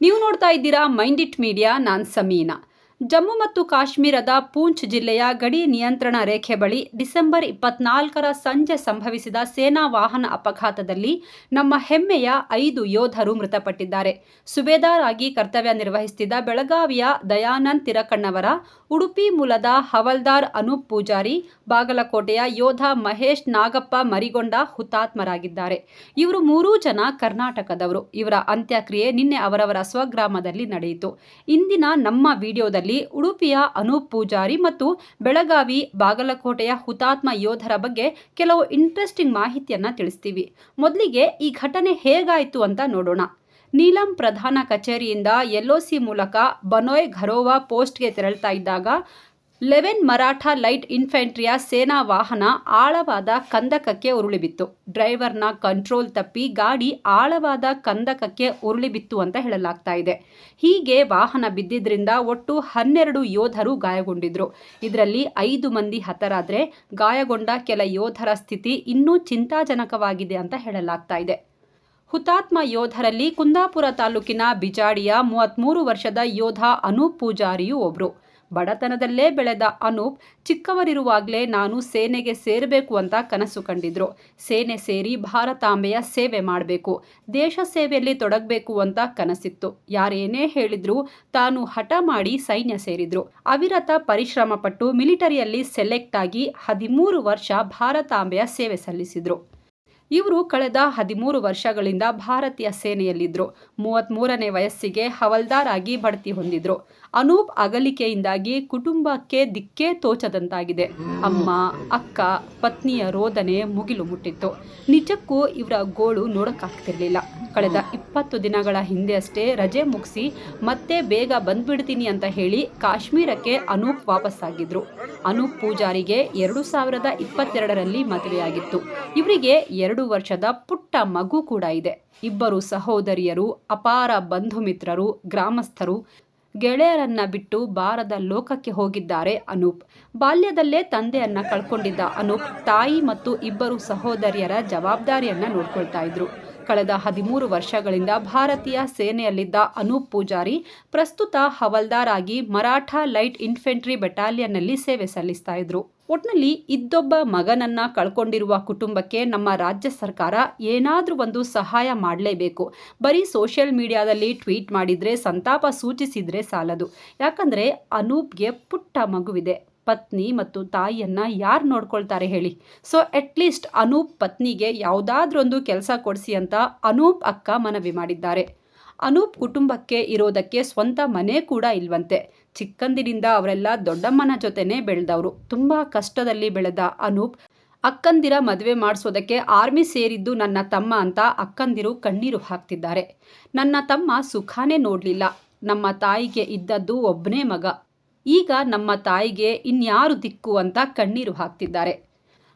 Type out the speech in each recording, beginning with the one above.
ನೀವು ನೋಡ್ತಾ ಇದ್ದೀರಾ ಮೈಂಡ್ ಇಟ್ ಮೀಡಿಯಾ, ನಾನ್ ಸಮೀನಾ. ಜಮ್ಮು ಮತ್ತು ಕಾಶ್ಮೀರದ ಪೂಂಚ್ ಜಿಲ್ಲೆಯ ಗಡಿ ನಿಯಂತ್ರಣ ರೇಖೆ ಬಳಿ ಡಿಸೆಂಬರ್ ಇಪ್ಪತ್ನಾಲ್ಕರ ಸಂಜೆ ಸಂಭವಿಸಿದ ಸೇನಾ ವಾಹನ ಅಪಘಾತದಲ್ಲಿ ನಮ್ಮ ಹೆಮ್ಮೆಯ ಐದು ಯೋಧರು ಮೃತಪಟ್ಟಿದ್ದಾರೆ. ಸುಬೇದಾರ್ ಆಗಿ ಕರ್ತವ್ಯ ನಿರ್ವಹಿಸುತ್ತಿದ್ದ ಬೆಳಗಾವಿಯ ದಯಾನಂದ್ ತಿರಕಣ್ಣವರ ಉಡುಪಿ ಮೂಲದ ಹವಲ್ದಾರ್ ಅನೂಪ್ ಪೂಜಾರಿ ಬಾಗಲಕೋಟೆಯ ಯೋಧ ಮಹೇಶ್ ನಾಗಪ್ಪ ಮರಿಗೊಂಡ ಹುತಾತ್ಮರಾಗಿದ್ದಾರೆ. ಇವರು ಮೂರೂ ಜನ ಕರ್ನಾಟಕದವರು. ಇವರ ಅಂತ್ಯಕ್ರಿಯೆ ನಿನ್ನೆ ಅವರವರ ಸ್ವಗ್ರಾಮದಲ್ಲಿ ನಡೆಯಿತು. ಇಂದಿನ ನಮ್ಮ ವಿಡಿಯೋದಲ್ಲಿ ಉಡುಪಿಯ ಅನೂಪ್ ಪೂಜಾರಿ ಮತ್ತು ಬೆಳಗಾವಿ ಬಾಗಲಕೋಟೆಯ ಹುತಾತ್ಮ ಯೋಧರ ಬಗ್ಗೆ ಕೆಲವು ಇಂಟ್ರೆಸ್ಟಿಂಗ್ ಮಾಹಿತಿಯನ್ನ ತಿಳಿಸ್ತೀವಿ. ಮೊದಲಿಗೆ ಈ ಘಟನೆ ಹೇಗಾಯಿತು ಅಂತ ನೋಡೋಣ. ನೀಲಂ ಪ್ರಧಾನ ಕಚೇರಿಯಿಂದ ಎಲ್ಒಸಿ ಮೂಲಕ ಬನೋಯ್ ಘರೋವಾ ಪೋಸ್ಟ್ಗೆ ತೆರಳ್ತಾ ಇದ್ದಾಗ ಲೆವೆನ್ ಮರಾಠ ಲೈಟ್ ಇನ್ಫೆಂಟ್ರಿಯ ಸೇನಾ ವಾಹನ ಆಳವಾದ ಕಂದಕಕ್ಕೆ ಉರುಳಿಬಿತ್ತು. ಡ್ರೈವರ್ನ ಕಂಟ್ರೋಲ್ ತಪ್ಪಿ ಗಾಡಿ ಆಳವಾದ ಕಂದಕಕ್ಕೆ ಉರುಳಿಬಿತ್ತು ಅಂತ ಹೇಳಲಾಗ್ತಾ ಇದೆ. ಹೀಗೆ ವಾಹನ ಬಿದ್ದಿದ್ರಿಂದ ಒಟ್ಟು ಹನ್ನೆರಡು ಯೋಧರು ಗಾಯಗೊಂಡಿದ್ರು. ಇದರಲ್ಲಿ ಐದು ಮಂದಿ ಹತರಾದರೆ ಗಾಯಗೊಂಡ ಕೆಲ ಯೋಧರ ಸ್ಥಿತಿ ಇನ್ನೂ ಚಿಂತಾಜನಕವಾಗಿದೆ ಅಂತ ಹೇಳಲಾಗ್ತಾ ಇದೆ. ಹುತಾತ್ಮ ಯೋಧರಲ್ಲಿ ಕುಂದಾಪುರ ತಾಲೂಕಿನ ಬಿಜಾಡಿಯ ಮೂವತ್ತ್ಮೂರು ವರ್ಷದ ಯೋಧ ಅನೂಪ್ ಪೂಜಾರಿಯೂ ಒಬ್ರು. ಬಡತನದಲ್ಲೇ ಬೆಳೆದ ಅನೂಪ್, ಚಿಕ್ಕವರಿರುವಾಗಲೇ ನಾನು ಸೇನೆಗೆ ಸೇರಬೇಕು ಅಂತ ಕನಸು ಕಂಡಿದ್ರು. ಸೇನೆ ಸೇರಿ ಭಾರತಾಂಬೆಯ ಸೇವೆ ಮಾಡಬೇಕು, ದೇಶ ಸೇವೆಯಲ್ಲಿ ತೊಡಗಬೇಕು ಅಂತ ಕನಸಿತ್ತು. ಯಾರೇನೇ ಹೇಳಿದ್ರು ತಾನು ಹಠ ಮಾಡಿ ಸೈನ್ಯ ಸೇರಿದ್ರು. ಅವಿರತ ಪರಿಶ್ರಮ ಪಟ್ಟು ಮಿಲಿಟರಿಯಲ್ಲಿ ಸೆಲೆಕ್ಟ್ ಆಗಿ ಹದಿಮೂರು ವರ್ಷ ಭಾರತಾಂಬೆಯ ಸೇವೆ ಸಲ್ಲಿಸಿದ್ರು. ಇವರು ಕಳೆದ ಹದಿಮೂರು ವರ್ಷಗಳಿಂದ ಭಾರತೀಯ ಸೇನೆಯಲ್ಲಿದ್ದರು ಮೂವತ್ತ್ಮೂರನೇ ವಯಸ್ಸಿಗೆ ಹವಲ್ದಾರ್ ಆಗಿ ಬಡ್ತಿ ಹೊಂದಿದ್ರು. ಅನೂಪ್ ಅಗಲಿಕೆಯಿಂದಾಗಿ ಕುಟುಂಬಕ್ಕೆ ದಿಕ್ಕೇ ತೋಚದಂತಾಗಿದೆ. ಅಮ್ಮ, ಅಕ್ಕ, ಪತ್ನಿಯ ರೋದನೆ ಮುಗಿಲು ಮುಟ್ಟಿತ್ತು. ನಿಜಕ್ಕೂ ಇವರ ಗೋಳು ನೋಡೋಕ್ಕಾಗ್ತಿರ್ಲಿಲ್ಲ. ಕಳೆದ ಇಪ್ಪತ್ತು ದಿನಗಳ ಹಿಂದೆ ಅಷ್ಟೇ ರಜೆ ಮುಗಿಸಿ ಮತ್ತೆ ಬೇಗ ಬಂದ್ಬಿಡ್ತೀನಿ ಅಂತ ಹೇಳಿ ಕಾಶ್ಮೀರಕ್ಕೆ ಅನೂಪ್ ವಾಪಸ್ಸಾಗಿದ್ರು. ಅನೂಪ್ ಪೂಜಾರಿಗೆ ಎರಡು ಸಾವಿರದ ಇಪ್ಪತ್ತೆರಡರಲ್ಲಿ ಮದುವೆಯಾಗಿತ್ತು. ಇವರಿಗೆ ಎರಡು ವರ್ಷದ ಪುಟ್ಟ ಮಗು ಕೂಡ ಇದೆ. ಇಬ್ಬರು ಸಹೋದರಿಯರು, ಅಪಾರ ಬಂಧು ಮಿತ್ರರು, ಗ್ರಾಮಸ್ಥರು, ಗೆಳೆಯರನ್ನ ಬಿಟ್ಟು ಬಾರದ ಲೋಕಕ್ಕೆ ಹೋಗಿದ್ದಾರೆ ಅನೂಪ್. ಬಾಲ್ಯದಲ್ಲೇ ತಂದೆಯನ್ನ ಕಳ್ಕೊಂಡಿದ್ದ ಅನೂಪ್ ತಾಯಿ ಮತ್ತು ಇಬ್ಬರು ಸಹೋದರಿಯರ ಜವಾಬ್ದಾರಿಯನ್ನ ನೋಡ್ಕೊಳ್ತಾ ಇದ್ರು. ಕಳೆದ ಹದಿಮೂರು ವರ್ಷಗಳಿಂದ ಭಾರತೀಯ ಸೇನೆಯಲ್ಲಿದ್ದ ಅನೂಪ್ ಪೂಜಾರಿ ಪ್ರಸ್ತುತ ಹವಲ್ದಾರ್ ಆಗಿ ಮರಾಠ ಲೈಟ್ ಇನ್ಫೆಂಟ್ರಿ ಬೆಟಾಲಿಯನ್ನಲ್ಲಿ ಸೇವೆ ಸಲ್ಲಿಸ್ತಾ ಇದ್ರು. ಒಟ್ನಲ್ಲಿ ಇದ್ದೊಬ್ಬ ಮಗನನ್ನ ಕಳ್ಕೊಂಡಿರುವ ಕುಟುಂಬಕ್ಕೆ ನಮ್ಮ ರಾಜ್ಯ ಸರ್ಕಾರ ಏನಾದರೂ ಒಂದು ಸಹಾಯ ಮಾಡಲೇಬೇಕು. ಬರೀ ಸೋಷಿಯಲ್ ಮೀಡಿಯಾದಲ್ಲಿ ಟ್ವೀಟ್ ಮಾಡಿದರೆ, ಸಂತಾಪ ಸೂಚಿಸಿದರೆ ಸಾಲದು. ಯಾಕಂದರೆ ಅನೂಪ್ಗೆ ಪುಟ್ಟ ಮಗುವಿದೆ. ಪತ್ನಿ ಮತ್ತು ತಾಯಿಯನ್ನು ಯಾರು ನೋಡ್ಕೊಳ್ತಾರೆ ಹೇಳಿ. ಸೊ ಅಟ್ಲೀಸ್ಟ್ ಅನೂಪ್ ಪತ್ನಿಗೆ ಯಾವುದಾದ್ರೊಂದು ಕೆಲಸ ಕೊಡಿಸಿ ಅಂತ ಅನೂಪ್ ಅಕ್ಕ ಮನವಿ ಮಾಡಿದ್ದಾರೆ. ಅನೂಪ್ ಕುಟುಂಬಕ್ಕೆ ಇರೋದಕ್ಕೆ ಸ್ವಂತ ಮನೆ ಕೂಡ ಇಲ್ವಂತೆ. ಚಿಕ್ಕಂದಿನಿಂದ ಅವರೆಲ್ಲ ದೊಡ್ಡಮ್ಮನ ಜೊತೆನೇ ಬೆಳೆದವರು. ತುಂಬ ಕಷ್ಟದಲ್ಲಿ ಬೆಳೆದ ಅನೂಪ್ ಅಕ್ಕಂದಿರ ಮದುವೆ ಮಾಡಿಸೋದಕ್ಕೆ ಆರ್ಮಿ ಸೇರಿದ್ದು ನನ್ನ ತಮ್ಮ ಅಂತ ಅಕ್ಕಂದಿರು ಕಣ್ಣೀರು ಹಾಕ್ತಿದ್ದಾರೆ. ನನ್ನ ತಮ್ಮ ಸುಖಾನೇ ನೋಡಲಿಲ್ಲ. ನಮ್ಮ ತಾಯಿಗೆ ಇದ್ದದ್ದು ಒಬ್ಬನೇ ಮಗ. ಈಗ ನಮ್ಮ ತಾಯಿಗೆ ಇನ್ಯಾರು ದಿಕ್ಕು ಅಂತ ಕಣ್ಣೀರು ಹಾಕ್ತಿದ್ದಾರೆ.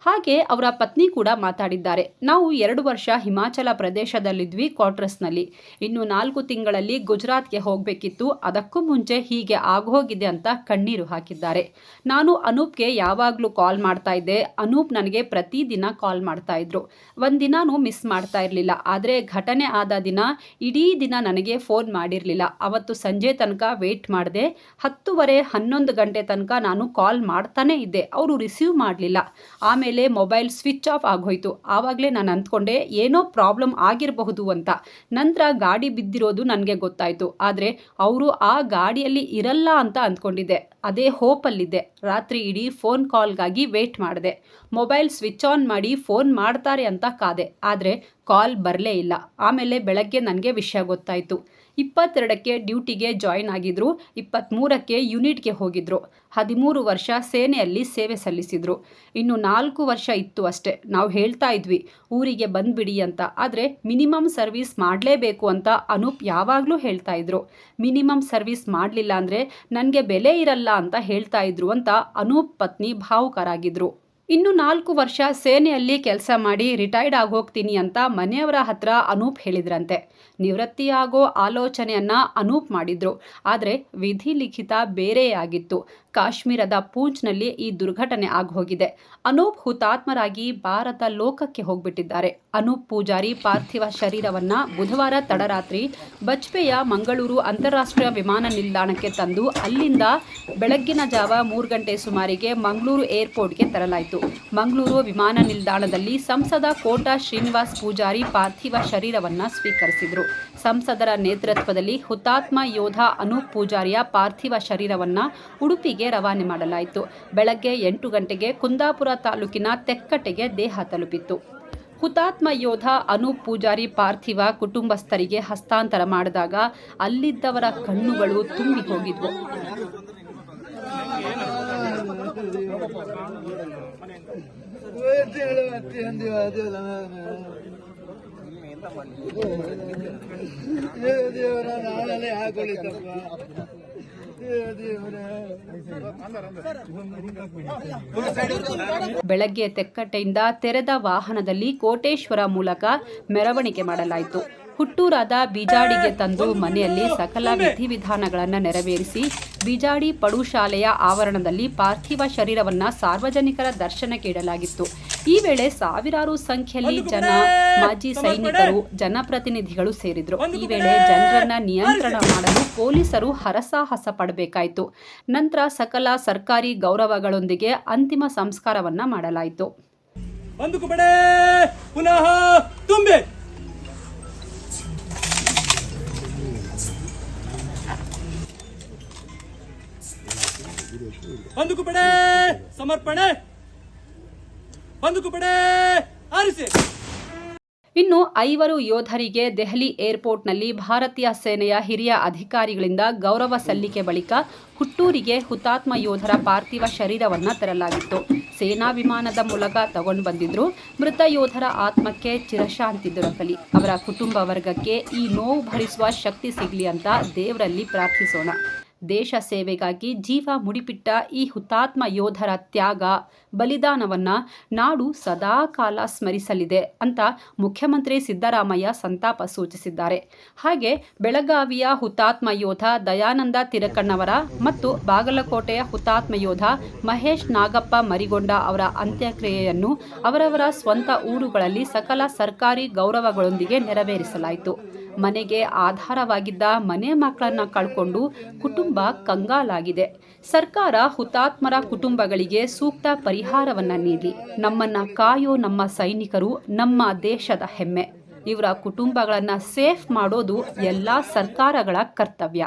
ಹಾಗೆ ಅವರ ಪತ್ನಿ ಕೂಡ ಮಾತಾಡಿದ್ದಾರೆ. ನಾವು ಎರಡು ವರ್ಷ ಹಿಮಾಚಲ ಪ್ರದೇಶದಲ್ಲಿದ್ವಿ ಕ್ವಾರ್ಟರ್ಸ್ನಲ್ಲಿ. ಇನ್ನು ನಾಲ್ಕು ತಿಂಗಳಲ್ಲಿ ಗುಜರಾತ್ಗೆ ಹೋಗಬೇಕಿತ್ತು. ಅದಕ್ಕೂ ಮುಂಚೆ ಹೀಗೆ ಆಗೋಗಿದೆ ಅಂತ ಕಣ್ಣೀರು ಹಾಕಿದ್ದಾರೆ. ನಾನು ಅನೂಪ್ಗೆ ಯಾವಾಗಲೂ ಕಾಲ್ ಮಾಡ್ತಾ ಇದ್ದೆ. ಅನೂಪ್ ನನಗೆ ಪ್ರತಿದಿನ ಕಾಲ್ ಮಾಡ್ತಾ ಇದ್ರು. ಒಂದಿನಾನು ಮಿಸ್ ಮಾಡ್ತಾ ಇರಲಿಲ್ಲ. ಆದರೆ ಘಟನೆ ಆದ ದಿನ ಇಡೀ ದಿನ ನನಗೆ ಫೋನ್ ಮಾಡಿರಲಿಲ್ಲ. ಅವತ್ತು ಸಂಜೆ ತನಕ ವೇಟ್ ಮಾಡಿದೆ. ಹತ್ತುವರೆ ಹನ್ನೊಂದು ಗಂಟೆ ತನಕ ನಾನು ಕಾಲ್ ಮಾಡ್ತಾನೇ ಇದ್ದೆ. ಅವರು ರಿಸೀವ್ ಮಾಡಲಿಲ್ಲ. ಆಮೇಲೆ ಮೇಲೆ ಮೊಬೈಲ್ ಸ್ವಿಚ್ ಆಫ್ ಆಗೋಯ್ತು. ಆವಾಗಲೇ ನಾನು ಅಂದ್ಕೊಂಡೆ, ಏನೋ ಪ್ರಾಬ್ಲಮ್ ಆಗಿರಬಹುದು ಅಂತ. ನಂತರ ಗಾಡಿ ಬಿದ್ದಿರೋದು ನನಗೆ ಗೊತ್ತಾಯಿತು. ಆದರೆ, ಅವರು ಆ ಗಾಡಿಯಲ್ಲಿ ಇರಲ್ಲ ಅಂತ ಅಂದ್ಕೊಂಡಿದ್ದೆ. ಅದೇ ಹೋಪಲ್ಲಿದ್ದೆ ರಾತ್ರಿ ಇಡೀ ಫೋನ್ ಕಾಲ್ಗಾಗಿ ವೇಟ್ ಮಾಡಿದೆ. ಮೊಬೈಲ್ ಸ್ವಿಚ್ ಆನ್ ಮಾಡಿ ಫೋನ್ ಮಾಡ್ತಾರೆ ಅಂತ ಕಾದೆ. ಆದರೆ ಕಾಲ್ ಬರಲೇ ಇಲ್ಲ. ಆಮೇಲೆ ಬೆಳಗ್ಗೆ ನನಗೆ ವಿಷಯ ಗೊತ್ತಾಯಿತು. ಇಪ್ಪತ್ತೆರಡಕ್ಕೆ ಡ್ಯೂಟಿಗೆ ಜಾಯಿನ್ ಆಗಿದ್ರು. ಇಪ್ಪತ್ತ್ಮೂರಕ್ಕೆ ಯೂನಿಟ್ಗೆ ಹೋಗಿದ್ರು. ಹದಿಮೂರು ವರ್ಷ ಸೇನೆಯಲ್ಲಿ ಸೇವೆ ಸಲ್ಲಿಸಿದ್ರು. ಇನ್ನು ನಾಲ್ಕು ವರ್ಷ ಇತ್ತು ಅಷ್ಟೇ. ನಾವು ಹೇಳ್ತಾ ಇದ್ವಿ, ಊರಿಗೆ ಬಂದ್ಬಿಡಿ ಅಂತ. ಆದರೆ ಮಿನಿಮಮ್ ಸರ್ವಿಸ್ ಮಾಡಲೇಬೇಕು ಅಂತ ಅನೂಪ್ ಯಾವಾಗಲೂ ಹೇಳ್ತಾ ಇದ್ರು. ಮಿನಿಮಮ್ ಸರ್ವಿಸ್ ಮಾಡಲಿಲ್ಲ ಅಂದರೆ ನನಗೆ ಬೆಲೆ ಇರಲ್ಲ ಅಂತ ಹೇಳ್ತಾ ಇದ್ರು ಅಂತ ಅನೂಪ್ ಪತ್ನಿ ಭಾವುಕರಾಗಿದ್ರು. ಇನ್ನು ನಾಲ್ಕು ವರ್ಷ ಸೇನೆಯಲ್ಲಿ ಕೆಲಸ ಮಾಡಿ ರಿಟೈರ್ಡ್ ಆಗಿ ಹೋಗ್ತೀನಿ ಅಂತ ಮನೆಯವರ ಹತ್ರ ಅನೂಪ್ ಹೇಳಿದ್ರಂತೆ. ನಿವೃತ್ತಿಯಾಗೋ ಆಲೋಚನೆಯನ್ನ ಅನೂಪ್ ಮಾಡಿದ್ರು. ಆದರೆ ವಿಧಿ ಲಿಖಿತ ಬೇರೆಯೇ ಆಗಿತ್ತು. ಕಾಶ್ಮೀರದ ಪೂಂಚ್ನಲ್ಲಿ ಈ ದುರ್ಘಟನೆ ಆಗೋಗಿದೆ ಅನೂಪ್ ಹುತಾತ್ಮರಾಗಿ ಭಾರತ ಲೋಕಕ್ಕೆ ಹೋಗ್ಬಿಟ್ಟಿದ್ದಾರೆ. ಅನೂಪ್ ಪೂಜಾರಿ ಪಾರ್ಥಿವ ಶರೀರವನ್ನ ಬುಧವಾರ ತಡರಾತ್ರಿ ಬಜ್ಪೆಯ ಮಂಗಳೂರು ಅಂತಾರಾಷ್ಟ್ರೀಯ ವಿಮಾನ ನಿಲ್ದಾಣಕ್ಕೆ ತಂದು ಅಲ್ಲಿಂದ ಬೆಳಗ್ಗಿನ ಜಾವ ಮೂರು ಗಂಟೆ ಸುಮಾರಿಗೆ ಮಂಗಳೂರು ಏರ್ಪೋರ್ಟ್ಗೆ ತರಲಾಯಿತು. ಮಂಗಳೂರು ವಿಮಾನ ನಿಲ್ದಾಣದಲ್ಲಿ ಸಂಸದ ಕೋಟಾ ಶ್ರೀನಿವಾಸ್ ಪೂಜಾರಿ ಪಾರ್ಥಿವ ಶರೀರವನ್ನ ಸ್ವೀಕರಿಸಿದರು. ಸಂಸದರ ನೇತೃತ್ವದಲ್ಲಿ ಹುತಾತ್ಮ ಯೋಧ ಅನೂಪ್ ಪೂಜಾರಿಯ ಪಾರ್ಥಿವ ಶರೀರವನ್ನ ಉಡುಪಿಗೆ ರವಾನೆ ಮಾಡಲಾಯಿತು. ಬೆಳಗ್ಗೆ ಎಂಟು ಗಂಟೆಗೆ ಕುಂದಾಪುರ ತಾಲೂಕಿನ ತೆಕ್ಕಟ್ಟೆಗೆ ದೇಹ ತಲುಪಿತ್ತು. ಹುತಾತ್ಮ ಯೋಧ ಅನೂಪ್ ಪೂಜಾರಿ ಪಾರ್ಥಿವ ಕುಟುಂಬಸ್ಥರಿಗೆ ಹಸ್ತಾಂತರ ಮಾಡಿದಾಗ ಅಲ್ಲಿದ್ದವರ ಕಣ್ಣುಗಳು ತುಂಬಿ ಹೋಗಿದ್ವು. ಬೆಳಗ್ಗೆ ತೆಕ್ಕಟ್ಟೆಯಿಂದ ತೆರೆದ ವಾಹನದಲ್ಲಿ ಕೋಟೇಶ್ವರ ಮೂಲಕ ಮೆರವಣಿಗೆ ಮಾಡಲಾಯಿತು. ಹುಟ್ಟೂರಾದ ಬೀಜಾಡಿಗೆ ತಂದು ಮನೆಯಲ್ಲಿ ಸಕಲ ವಿಧಿವಿಧಾನಗಳನ್ನು ನೆರವೇರಿಸಿ ಬೀಜಾಡಿ ಪಡುಶಾಲೆಯ ಆವರಣದಲ್ಲಿ ಪಾರ್ಥಿವ ಶರೀರವನ್ನು ಸಾರ್ವಜನಿಕರ ದರ್ಶನಕ್ಕೆ ಇಡಲಾಗಿತ್ತು. ಈ ವೇಳೆ ಸಾವಿರಾರು ಸಂಖ್ಯೆಯಲ್ಲಿ ಜನ ಮಾಜಿ ಸೈನಿಕರು ಜನಪ್ರತಿನಿಧಿಗಳು ಸೇರಿದ್ರು. ಈ ವೇಳೆ ಜನರನ್ನ ನಿಯಂತ್ರಣ ಮಾಡಲು ಪೊಲೀಸರು ಹರಸಾಹಸ ಪಡಬೇಕಾಯಿತು. ನಂತರ ಸಕಲ ಸರ್ಕಾರಿ ಗೌರವಗಳೊಂದಿಗೆ ಅಂತಿಮ ಸಂಸ್ಕಾರವನ್ನ ಮಾಡಲಾಯಿತು. ಪುನಃ ತುಂಬೆ. ಬಂದುಕು ಸಮರ್ಪಣೆ. ಇನ್ನು ಐವರು ಯೋಧರಿಗೆ ದೆಹಲಿ ಏರ್ಪೋರ್ಟ್ನಲ್ಲಿ ಭಾರತೀಯ ಸೇನೆಯ ಹಿರಿಯ ಅಧಿಕಾರಿಗಳಿಂದ ಗೌರವ ಸಲ್ಲಿಕೆ ಬಳಿಕ ಹುಟ್ಟೂರಿಗೆ ಹುತಾತ್ಮ ಯೋಧರ ಪಾರ್ಥಿವ ಶರೀರವನ್ನು ತರಲಾಗಿತ್ತು. ಸೇನಾ ವಿಮಾನದ ಮೂಲಕ ತಗೊಂಡು ಬಂದಿದ್ರು. ಮೃತ ಯೋಧರ ಆತ್ಮಕ್ಕೆ ಚಿರಶಾಂತಿ ದೊರಕಲಿ. ಅವರ ಕುಟುಂಬ ವರ್ಗಕ್ಕೆ ಈ ನೋವು ಭರಿಸುವ ಶಕ್ತಿ ಸಿಗಲಿ ಅಂತ ದೇವರಲ್ಲಿ ಪ್ರಾರ್ಥಿಸೋಣ. ದೇಶ ಸೇವೆಗಾಗಿ ಜೀವ ಮುಡಿಪಿಟ್ಟ ಈ ಹುತಾತ್ಮ ಯೋಧರ ತ್ಯಾಗ, ಬಲಿದಾನವನ್ನು ನಾಡು ಸದಾಕಾಲ ಸ್ಮರಿಸಲಿದೆ ಅಂತ ಮುಖ್ಯಮಂತ್ರಿ ಸಿದ್ದರಾಮಯ್ಯ ಸಂತಾಪ ಸೂಚಿಸಿದ್ದಾರೆ. ಹಾಗೆ ಬೆಳಗಾವಿಯ ಹುತಾತ್ಮ ಯೋಧ ದಯಾನಂದ ತಿರಕಣ್ಣವರ ಮತ್ತು ಬಾಗಲಕೋಟೆಯ ಹುತಾತ್ಮ ಯೋಧ ಮಹೇಶ್ ನಾಗಪ್ಪ ಮರಿಗೊಂಡ ಅವರ ಅಂತ್ಯಕ್ರಿಯೆಯನ್ನು ಅವರವರ ಸ್ವಂತ ಊರುಗಳಲ್ಲಿ ಸಕಲ ಸರ್ಕಾರಿ ಗೌರವಗಳೊಂದಿಗೆ ನೆರವೇರಿಸಲಾಯಿತು. ಮನೆಗೆ ಆಧಾರವಾಗಿದ್ದ ಮನೆ ಮಕ್ಕಳನ್ನ ಕಳ್ಕೊಂಡು ಕುಟುಂಬ ಕಂಗಾಲಾಗಿದೆ. ಸರ್ಕಾರ ಹುತಾತ್ಮರ ಕುಟುಂಬಗಳಿಗೆ ಸೂಕ್ತ ಪರಿಹಾರವನ್ನ ನೀಡಿ ನಮ್ಮನ್ನ ಕಾಯೋ ನಮ್ಮ ಸೈನಿಕರು ನಮ್ಮ ದೇಶದ ಹೆಮ್ಮೆ. ಇವರ ಕುಟುಂಬಗಳನ್ನ ಸೇಫ್ ಮಾಡೋದು ಎಲ್ಲ ಸರ್ಕಾರಗಳ ಕರ್ತವ್ಯ.